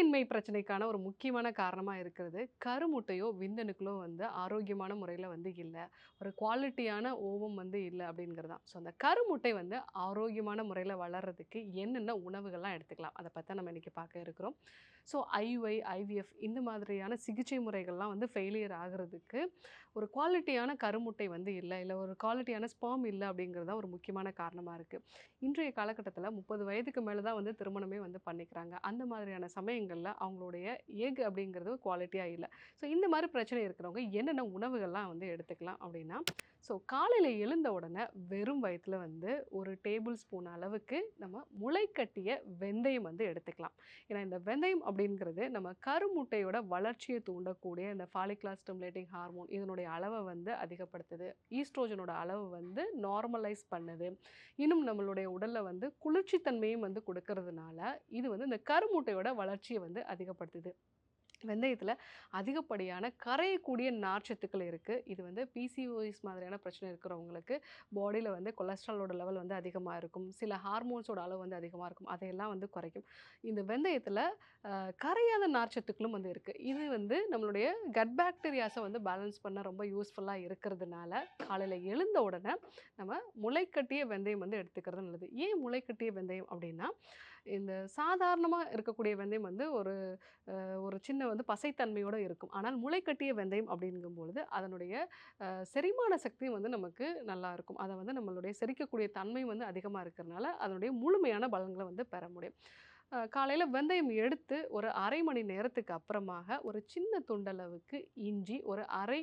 வெள்ளையின்மை பிரச்சனைக்கான ஒரு முக்கியமான காரணமாக இருக்கிறது. கருமுட்டையோ விந்தணுக்களோ வந்து ஆரோக்கியமான முறையில் வந்து இல்லை. ஒரு குவாலிட்டியான ஓவம் வந்து இல்லை அப்படிங்கிறது தான். ஸோ அந்த கருமுட்டை வந்து ஆரோக்கியமான முறையில் வளர்கிறதுக்கு என்னென்ன உணவுகள்லாம் எடுத்துக்கலாம்? அதை பற்றி நம்ம இன்றைக்கி பார்க்க இருக்கிறோம். ஸோ ஐஒய் ஐவிஎஃப் இந்த மாதிரியான சிகிச்சை முறைகள்லாம் வந்து ஃபெயிலியர் ஆகிறதுக்கு ஒரு குவாலிட்டியான கருமுட்டை வந்து இல்லை இல்லை ஒரு குவாலிட்டியான ஸ்பாம் இல்லை அப்படிங்கிறது தான் ஒரு முக்கியமான காரணமாக இருக்குது இன்றைய காலகட்டத்தில் முப்பது வயதுக்கு மேலே தான் வந்து திருமணமே வந்து பண்ணிக்கிறாங்க. அந்த மாதிரியான விஷயங்களில் அவங்களுடைய எக் அப்படிங்கிறது குவாலிட்டியாக இல்லை. ஸோ இந்த மாதிரி பிரச்சனை இருக்கிறவங்க என்னென்ன உணவுகள்லாம் வந்து எடுத்துக்கலாம் அப்படின்னா ஸோ காலையில் எழுந்த உடனே வெறும் வயிற்றில் வந்து ஒரு டேபிள் ஸ்பூன் அளவுக்கு நம்ம முளைக்கட்டிய வெந்தயம் வந்து எடுத்துக்கலாம். ஏன்னா இந்த வெந்தயம் அப்படிங்கிறது நம்ம கருமுட்டையோட வளர்ச்சியை தூண்டக்கூடிய இந்த ஃபாலிக்லா ஸ்டிமுலேட்டிங் ஹார்மோன் இதனுடைய அளவை வந்து அதிகப்படுத்துது. ஈஸ்ட்ரோஜனோட அளவு வந்து நார்மலைஸ் பண்ணுது. இன்னும் நம்மளுடைய உடலில் வந்து குளிர்ச்சித்தன்மையும் வந்து கொடுக்கறதுனால இது வந்து இந்த கருமுட்டையோட வளர்ச்சியை வந்து அதிகப்படுத்துது. வெந்தயத்தில் அதிகப்படியான கரையக்கூடிய நார்ச்சத்துக்கள் இருக்குது இது வந்து பிசிஓஎஸ் மாதிரியான பிரச்சனை இருக்கிறவங்களுக்கு பாடியில் வந்து கொலஸ்ட்ராலோட லெவல் வந்து அதிகமாக இருக்கும். சில ஹார்மோன்ஸோட அளவு வந்து அதிகமாக இருக்கும். அதையெல்லாம் வந்து குறைக்கும். இந்த வெந்தயத்தில் கரையாத நார்ச்சத்துக்களும் வந்து இருக்குது இது வந்து நம்மளுடைய கட் பாக்டீரியாஸை வந்து பேலன்ஸ் பண்ண ரொம்ப யூஸ்ஃபுல்லாக இருக்கிறதுனால காலையில் எழுந்த உடனே நம்ம முளைக்கட்டிய வெந்தயம் வந்து எடுத்துக்கிறது நல்லது. ஏன் முளைக்கட்டிய வெந்தயம் அப்படின்னா இந்த சாதாரணமாக இருக்கக்கூடிய வெந்தயம் வந்து ஒரு ஒரு சின்ன வந்து பசைத்தன்மையோடு இருக்கும். ஆனால் முளைக்கட்டிய வெந்தயம் அப்படிங்கும் பொழுது அதனுடைய செரிமான சக்தியும் வந்து நமக்கு நல்லா இருக்கும். அதை வந்து நம்மளுடைய செரிக்கக்கூடிய தன்மை வந்து அதிகமாக இருக்கிறதுனால அதனுடைய முழுமையான பலன்களை வந்து பெற முடியும். காலையில் வெந்தயம் எடுத்து ஒரு அரை மணி நேரத்துக்கு அப்புறமாக ஒரு சின்ன துண்டளவுக்கு இஞ்சி ஒரு அரை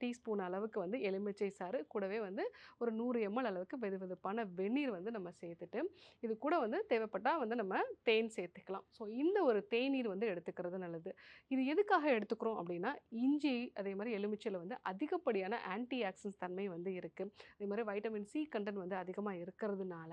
டீஸ்பூன் அளவுக்கு வந்து எலுமிச்சை சாறு கூடவே வந்து ஒரு நூறு எம்எல் அளவுக்கு வெது வெதுப்பான வெந்நீர் வந்து நம்ம சேர்த்துட்டு இது கூட வந்து தேவைப்பட்டால் வந்து நம்ம தேன் சேர்த்துக்கலாம். ஸோ இந்த ஒரு தேநீர் வந்து எடுத்துக்கிறது நல்லது. இது எதுக்காக எடுத்துக்கிறோம் அப்படின்னா இஞ்சி அதே மாதிரி எலுமிச்சையில் வந்து அதிகப்படியான ஆன்டி ஆக்சிடன்ஸ் தன்மை வந்து இருக்குது அதே மாதிரி வைட்டமின் சி கண்டென்ட் வந்து அதிகமாக இருக்கிறதுனால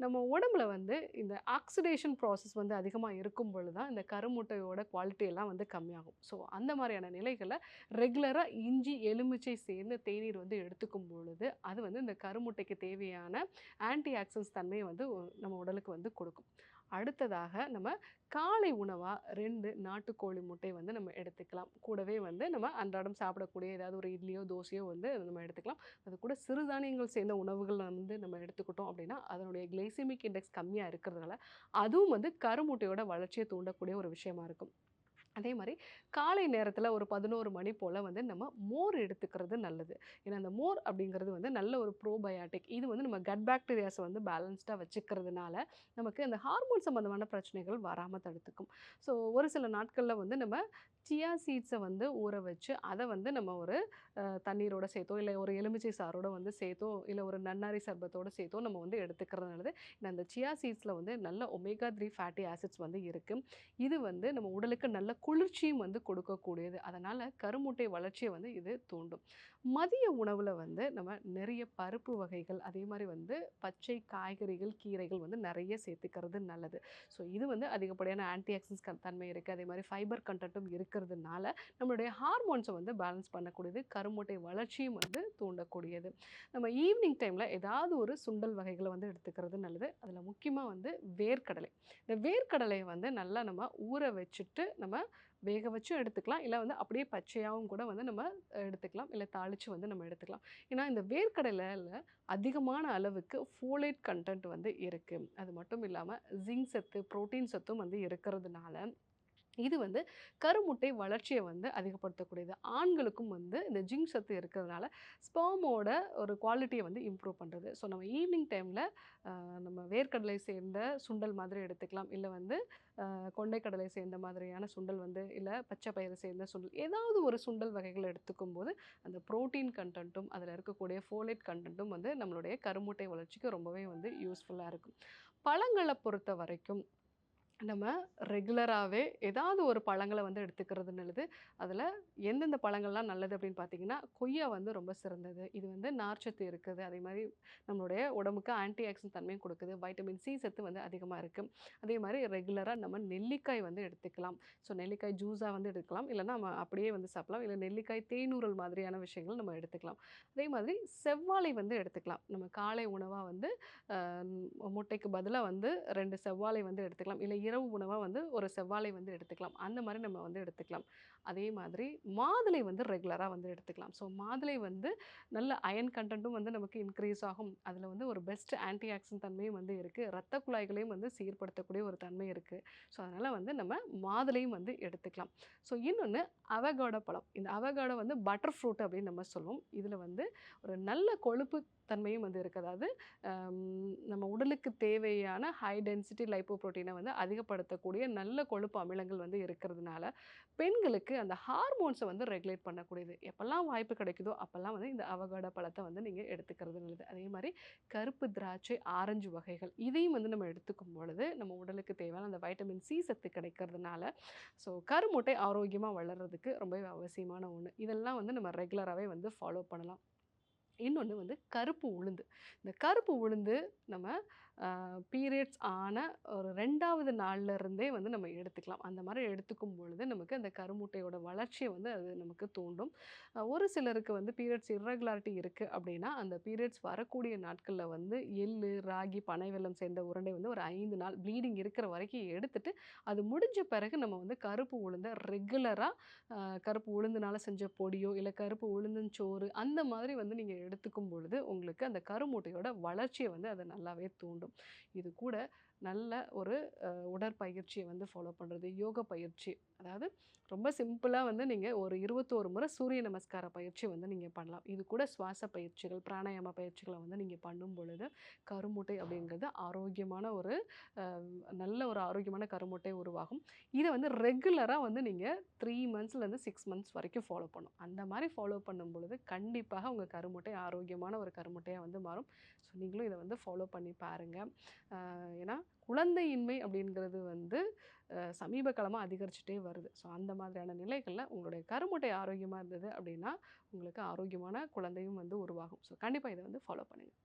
நம்ம உடம்புல வந்து இந்த ஆக்சிடேஷன் ப்ராசஸ் ப்ராசஸ் வந்து அதிகமாக இருக்கும் பொழுது தான் இந்த கருமுட்டையோட குவாலிட்டி எல்லாம் வந்து கம்மியாகும். ஸோ அந்த மாதிரியான நிலைகளை ரெகுலராக இஞ்சி எலுமிச்சை சேர்ந்து தேநீர் வந்து எடுத்துக்கும் பொழுது அது வந்து இந்த கருமுட்டைக்கு தேவையான ஆன்டி ஆக்சன்ஸ் தன்மையை வந்து நம்ம உடலுக்கு வந்து கொடுக்கும். அடுத்ததாக நம்ம காலை உணவாக ரெண்டு நாட்டுக்கோழி முட்டை வந்து நம்ம எடுத்துக்கலாம். கூடவே வந்து நம்ம அன்றாடம் சாப்பிடக்கூடிய ஏதாவது ஒரு இட்லியோ தோசையோ வந்து நம்ம எடுத்துக்கலாம். அது கூட சிறுதானியங்கள் சேர்ந்த உணவுகள் வந்து நம்ம எடுத்துக்கிட்டோம் அப்படின்னா அதனுடைய கிளைசிமிக் இண்டெக்ஸ் கம்மியாக இருக்கிறதுனால அதுவும் வந்து கருமுட்டையோட வளர்ச்சியை தூண்டக்கூடிய ஒரு விஷயமா இருக்கும். அதே மாதிரி காலை நேரத்தில் ஒரு பதினோரு மணி போல் வந்து நம்ம மோர் எடுத்துக்கிறது நல்லது. ஏன்னா அந்த மோர் அப்படிங்கிறது வந்து நல்ல ஒரு ப்ரோபயாட்டிக் இது வந்து நம்ம கட் பாக்டீரியாஸை வந்து பேலன்ஸ்டாக வச்சுக்கிறதுனால நமக்கு அந்த ஹார்மோன் சம்மந்தமான பிரச்சனைகள் வராமல் தடுத்துக்கும். ஸோ ஒரு சில நாட்களில் வந்து நம்ம சியா சீட்ஸை வந்து ஊற வச்சு அதை வந்து நம்ம ஒரு தண்ணீரோட சேர்த்தோ இல்லை ஒரு எலுமிச்சை சாரோட வந்து சேர்த்தோ இல்லை ஒரு நன்னாரி சர்பத்தோட சேர்த்தோ நம்ம வந்து எடுத்துக்கிறது நல்லது. ஏன்னா அந்த சியா சீட்ஸில் வந்து நல்ல ஒமேகா த்ரீ ஃபேட்டி ஆசிட்ஸ் வந்து இருக்குது இது வந்து நம்ம உடலுக்கு நல்ல குளிர்ச்சியும் வந்து கொடுக்கக்கூடியது. அதனால் கருமுட்டை வளர்ச்சியை வந்து இது தூண்டும். மதிய உணவில் வந்து நம்ம நிறைய பருப்பு வகைகள் அதே மாதிரி வந்து பச்சை காய்கறிகள் கீரைகள் வந்து நிறைய சேர்த்துக்கிறது நல்லது. ஸோ இது வந்து அதிகப்படியான ஆன்டி ஆக்சிடன்ஸ் தன்மை இருக்குது அதே மாதிரி ஃபைபர் கண்டென்ட்டும் இருக்கிறதுனால நம்மளுடைய ஹார்மோன்ஸை வந்து பேலன்ஸ் பண்ணக்கூடியது கருமுட்டை வளர்ச்சியும் வந்து தூண்டக்கூடியது. நம்ம ஈவினிங் டைமில் ஏதாவது ஒரு சுண்டல் வகைகளை வந்து எடுத்துக்கிறது நல்லது. அதில் முக்கியமாக வந்து வேர்க்கடலை. இந்த வேர்க்கடலையை வந்து நல்லா நம்ம ஊற வச்சுட்டு நம்ம வேக வச்சும் எடுத்துக்கலாம். இல்லை வந்து அப்படியே பச்சையாகவும் கூட வந்து நம்ம எடுத்துக்கலாம். இல்லை தாளித்து வந்து நம்ம எடுத்துக்கலாம். ஏன்னா இந்த வேர்க்கடலையில் அதிகமான அளவுக்கு ஃபோலேட் கண்டென்ட் வந்து இருக்குது அது மட்டும் இல்லாமல் ஜிங்க் சத்து புரோட்டீன் சத்தும் வந்து இருக்கிறதுனால இது வந்து கருமுட்டை வளர்ச்சியை வந்து அதிகப்படுத்தக்கூடியது. ஆண்களுக்கும் வந்து இந்த ஜிங்க் சத்து இருக்கிறதுனால ஸ்பெர்மோட ஒரு குவாலிட்டியை வந்து இம்ப்ரூவ் பண்ணுறது ஸோ நம்ம ஈவினிங் டைமில் நம்ம வேர்க்கடலை சேர்ந்த சுண்டல் மாதிரி எடுத்துக்கலாம். இல்லை வந்து கொண்டைக்கடலை சேர்ந்த மாதிரியான சுண்டல் வந்து இல்லை பச்சை பயிறு சேர்ந்த சுண்டல் ஏதாவது ஒரு சுண்டல் வகைகளை எடுத்துக்கும் போது அந்த ப்ரோட்டீன் கண்டென்ட்டும் அதில் இருக்கக்கூடிய ஃபோலேட் கண்டென்ட்டும் வந்து நம்மளுடைய கருமுட்டை வளர்ச்சிக்கு ரொம்பவே வந்து யூஸ்ஃபுல்லாக இருக்கும். பழங்களை பொறுத்த வரைக்கும் நம்ம ரெகுலராகவே ஏதாவது ஒரு பழங்களை வந்து எடுத்துக்கிறது நல்லது அதில் எந்தெந்த பழங்கள்லாம் நல்லது அப்படின்னு பார்த்தீங்கன்னா கொய்யா வந்து ரொம்ப சிறந்தது. இது வந்து நார்ச்சத்து இருக்குது. அதே மாதிரி நம்மளுடைய உடம்புக்கு ஆன்டி ஆக்சிடென்ட் தன்மையும் கொடுக்குது. வைட்டமின் சி சத்து வந்து அதிகமாக இருக்குது அதே மாதிரி ரெகுலராக நம்ம நெல்லிக்காய் வந்து எடுத்துக்கலாம். ஸோ நெல்லிக்காய் ஜூஸாக வந்து எடுக்கலாம் இல்லைனா நம்ம அப்படியே வந்து சாப்பிடலாம். இல்லை நெல்லிக்காய் தேனூரல் மாதிரியான விஷயங்கள் நம்ம எடுத்துக்கலாம். அதே மாதிரி செவ்வாழை வந்து எடுத்துக்கலாம். நம்ம காலை உணவாக வந்து முட்டைக்கு பதிலாக வந்து ரெண்டு செவ்வாழை வந்து எடுத்துக்கலாம். இல்லை இரவு உணவாக வந்து ஒரு செவ்வாழை வந்து எடுத்துக்கலாம். அந்த மாதிரி நம்ம வந்து எடுத்துக்கலாம். அதே மாதிரி மாதுளை வந்து ரெகுலராக வந்து எடுத்துக்கலாம். ஸோ மாதுளை வந்து நல்ல அயன் கண்டென்ட்டும் வந்து நமக்கு இன்க்ரீஸ் ஆகும். அதில் வந்து ஒரு பெஸ்ட் ஆன்டி ஆக்சிடென்ட் தன்மையும் வந்து இருக்குது ரத்த குழாய்களையும் வந்து சீர்படுத்தக்கூடிய ஒரு தன்மை இருக்குது ஸோ அதனால் வந்து நம்ம மாதுளையும் வந்து எடுத்துக்கலாம். ஸோ இன்னொன்று அவகாடோ பழம். இந்த அவகாடோ வந்து பட்டர் ஃப்ரூட் அப்படின்னு நம்ம சொல்லுவோம். இதில் வந்து ஒரு நல்ல கொழுப்பு தன்மையும் வந்து இருக்குது அதாவது நம்ம உடலுக்கு தேவையான ஹை டென்சிட்டி லைப்போப்ரோட்டீனை வந்து அதிகப்படுத்தக்கூடிய நல்ல கொழுப்பு அமிலங்கள் வந்து இருக்கிறதுனால பெண்களுக்கு அந்த ஹார்மோன்ஸை வந்து ரெகுலேட் பண்ணக்கூடியது. எப்போல்லாம் வாய்ப்பு கிடைக்குதோ அப்போல்லாம் வந்து இந்த அவகாட பழத்தை வந்து நீங்கள் எடுத்துக்கிறது நல்லது. அதே மாதிரி கருப்பு திராட்சை ஆரஞ்சு வகைகள் இதையும் வந்து நம்ம எடுத்துக்கும் பொழுது நம்ம உடலுக்கு தேவையான அந்த வைட்டமின் சி சத்து கிடைக்கிறதுனால ஸோ கருமுட்டை ஆரோக்கியமாக வளர்கிறதுக்கு ரொம்பவே அவசியமான ஒன்று இதெல்லாம் வந்து நம்ம ரெகுலராகவே வந்து ஃபாலோ பண்ணலாம். இன்னொன்று வந்து கருப்பு உளுந்து. இந்த கருப்பு உளுந்து நம்ம பீரியட்ஸ் ஆன ஒரு ரெண்டாவது நாள்ல இருந்தே வந்து நம்ம எடுத்துக்கலாம். அந்த மாதிரி எடுத்துக்கும் பொழுது நமக்கு அந்த கருமுட்டையோட வளர்ச்சியை வந்து அது நமக்கு தூண்டும். ஒரு சிலருக்கு வந்து பீரியட்ஸ் irregularity இருக்குது அப்படின்னா அந்த பீரியட்ஸ் வரக்கூடிய நாட்களில் வந்து எள்ளு ராகி பனை வெள்ளம் சேர்ந்த உருண்டை வந்து ஒரு ஐந்து நாள் ப்ளீடிங் இருக்கிற வரைக்கும் எடுத்துட்டு அது முடிஞ்ச பிறகு நம்ம வந்து கருப்பு உளுந்தை ரெகுலராக கருப்பு உளுந்துனால செஞ்ச பொடியோ இல்லை கருப்பு உளுந்தஞ்சோறு அந்த மாதிரி வந்து நீங்கள் எடுத்துக்கும் பொழுது உங்களுக்கு அந்த கருமுட்டையோட வளர்ச்சியை வந்து அது நல்லாவே தூண்டும். இது கூட நல்ல ஒரு உடற்பயிற்சியை வந்து ஃபாலோ பண்ணுறது யோக பயிற்சி. அதாவது ரொம்ப சிம்பிளாக வந்து நீங்கள் ஒரு இருபத்தோரு முறை சூரிய நமஸ்கார பயிற்சி வந்து நீங்கள் பண்ணலாம். இது கூட சுவாச பயிற்சிகள் பிராணாயாம பயிற்சிகளை வந்து நீங்கள் பண்ணும் பொழுது கருமுட்டை அப்படிங்கிறது ஆரோக்கியமான ஒரு நல்ல ஒரு ஆரோக்கியமான கருமுட்டை உருவாகும். இதை வந்து ரெகுலராக வந்து நீங்கள் த்ரீ மந்த்ஸ்லேருந்து சிக்ஸ் மந்த்ஸ் வரைக்கும் ஃபாலோ பண்ணும். அந்த மாதிரி ஃபாலோ பண்ணும் பொழுது கண்டிப்பாக உங்கள் கருமுட்டை ஆரோக்கியமான ஒரு கருமுட்டையாக வந்து மாறும். ஸோ நீங்களும் இதை வந்து ஃபாலோ பண்ணி பாருங்கள் ஏன்னா குழந்தையின்மை அப்படிங்கிறது வந்து சமீப காலமாக அதிகரிச்சுட்டே வருது. ஸோ அந்த மாதிரியான நிலைகளில் உங்களுடைய கருமுட்டை ஆரோக்கியமாக இருந்தது அப்படின்னா உங்களுக்கு ஆரோக்கியமான குழந்தையும் வந்து உருவாகும். ஸோ கண்டிப்பாக இதை வந்து ஃபாலோ பண்ணுங்கள்